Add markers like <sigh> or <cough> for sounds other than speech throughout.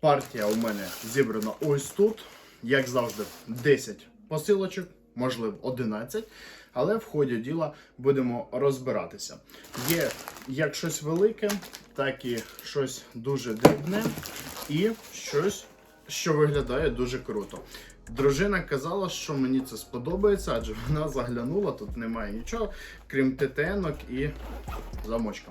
Партія у мене зібрана ось тут. Як завжди, 10 посилочок, можливо, 11. Але в ході діла будемо розбиратися. Є як щось велике, так і щось дуже дрібне, і щось, що виглядає дуже круто. Дружина казала, що мені це сподобається, адже вона заглянула, тут немає нічого, крім ТТНок і замочка.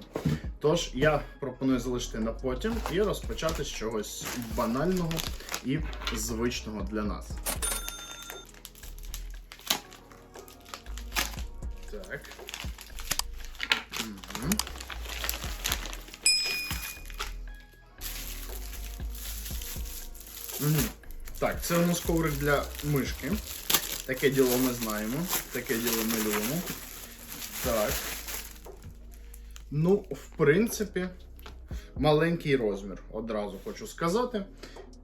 Тож я пропоную залишити на потім і розпочати з чогось банального і звичного для нас. Так. Мгм. Так, це у нас коврик для мишки. Таке діло ми знаємо. Таке діло ми любимо. Так. Ну, в принципі, маленький розмір, одразу хочу сказати.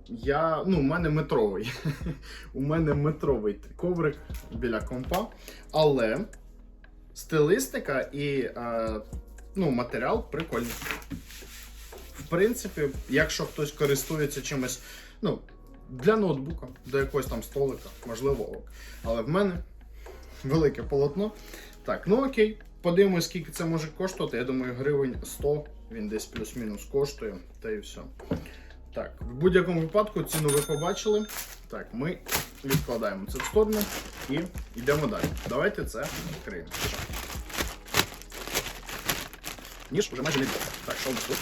Я, ну, у мене метровий. <laughs> у мене метровий коврик біля компа. Але стилистика і е, ну, матеріал прикольний. Принципі, якщо хтось користується чимось, ну, для ноутбука, до якогось там столика, можливо. Але в мене велике полотно. Так, ну окей. Подивимось, скільки це може коштувати. Я думаю, гривень 100, він десь плюс-мінус коштує, та і все. Так, в будь-якому випадку ціну ви побачили. Так, ми відкладаємо це в сторону і йдемо далі. Давайте це відкриємо. Ніж вже майже не буде. Так, що у нас тут?